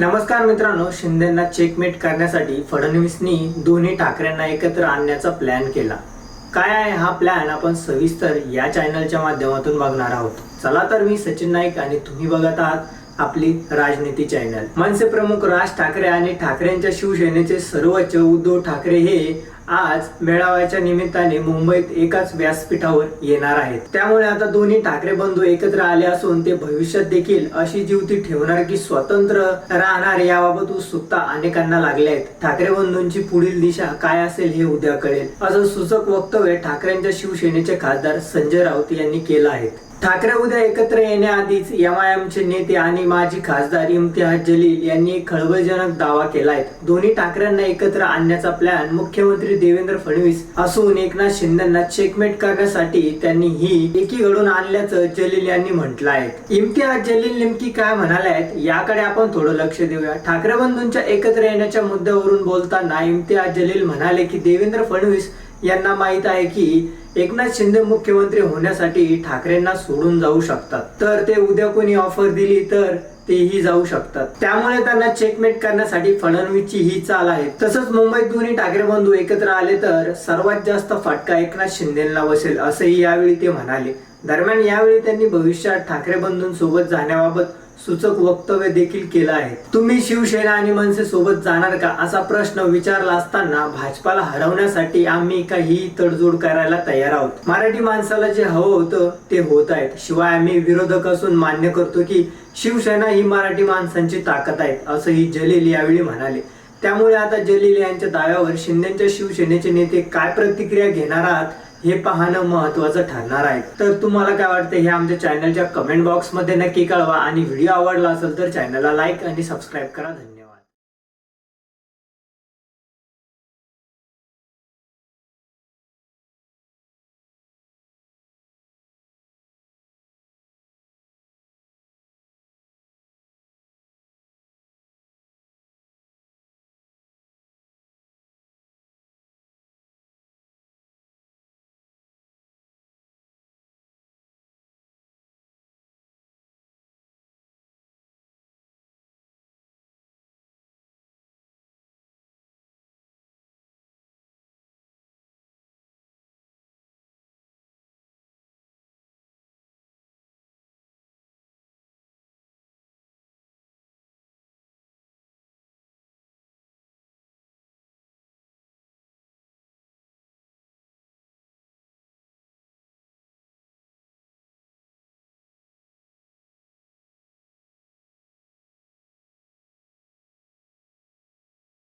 नमस्कार मित्रांनो शिंदेना चेकमेट करण्यासाठी फडणवीसनी दोन्ही ठाकरेंना एकत्र आणण्याचा प्लॅन केला. काय आहे हा प्लॅन आपण सविस्तर या चॅनलच्या माध्यमातून बघणार आहोत. चला तर मी सचिन नाईक आणि तुम्ही बघत आहात आपली राजनीती चॅनल मनसे प्रमुख राज ठाकरे आणि ठाकरेंच्या शिवसेनेचे सर्वोच्च उद्धव ठाकरे हे आज मेळाव्याच्या निमित्ताने मुंबईत एकाच व्यासपीठावर येणार आहेत. त्यामुळे आता दोन्ही ठाकरे बंधू एकत्र आले असून ते भविष्यात देखील अशी जीवती ठेवणार की स्वतंत्र राहणार याबाबत उत्सुकता अनेकांना लागल्या आहेत. ठाकरे बंधूंची पुढील दिशा काय असेल हे उद्या कळेल. असं सूचक वक्तव्य ठाकरेंच्या शिवसेनेचे खासदार संजय राऊत यांनी केलं आहे. ठाकरे उद्या एकत्र येण्याआधीच एमआयएमचे नेते आणि माजी खासदार इम्तियाज जलील यांनी एक खळबळजनक दावा केलाय. दोन्ही ठाकरेंना एकत्र आणण्याचा प्लॅन मुख्यमंत्री देवेंद्र फडणवीस असून एकनाथ शिंदेना चेकमेट करण्यासाठी त्यांनी ही एकी घडून आणल्याचं जलील यांनी म्हटलं आहे इम्तियाज जलील नेमकी काय म्हणाले आहेत याकडे आपण थोडं लक्ष देऊया. ठाकरे बंधूंच्या एकत्र येण्याच्या मुद्द्यावरून बोलताना इम्तियाज जलील म्हणाले की देवेंद्र फडणवीस यांना माहीत आहे की एकनाथ शिंदे मुख्यमंत्री होण्यासाठी ठाकरेंना सोडून जाऊ शकतात. तर ते उद्या कोणी ऑफर दिली तर तेही जाऊ शकतात. त्यामुळे त्यांना चेकमेट करण्यासाठी फडणवीसची ही चाल आहे. तसंच मुंबईत दोन्ही ठाकरे बंधू एकत्र आले तर सर्वात जास्त फटका एकनाथ शिंदेला बसेल असंही यावेळी ते म्हणाले. दरम्यान यावेळी त्यांनी भविष्यात ठाकरे बंधूंसोबत जाण्याबाबत सूचक वक्तव्य देखील केलं आहे. तुम्ही शिवसेना आणि मनसे सोबत जाणार का? असा प्रश्न विचारला असताना भाजपाला हरवण्यासाठी आम्ही काही तडजोड करायला तयार आहोत. मराठी माणसाला जे हवं होतं ते होत आहेत. शिवाय आम्ही विरोधक असून मान्य करतो की शिवसेना ही मराठी माणसांची ताकद आहे असंही जलील यावेळी म्हणाले. त्यामुळे आता जलील यांच्या दाव्यावर शिंदेच्या शिवसेनेचे नेते काय प्रतिक्रिया घेणार आहात? हे पाहणं महत्वाचं ठरणार आहे. तर तुम्हाला काय वाटतं हे आमच्या चॅनलच्या कमेंट बॉक्समध्ये नक्की कळवा. आणि व्हिडिओ आवडला असेल तर चॅनलला लाईक आणि सबस्क्राईब करा. धन्यवाद.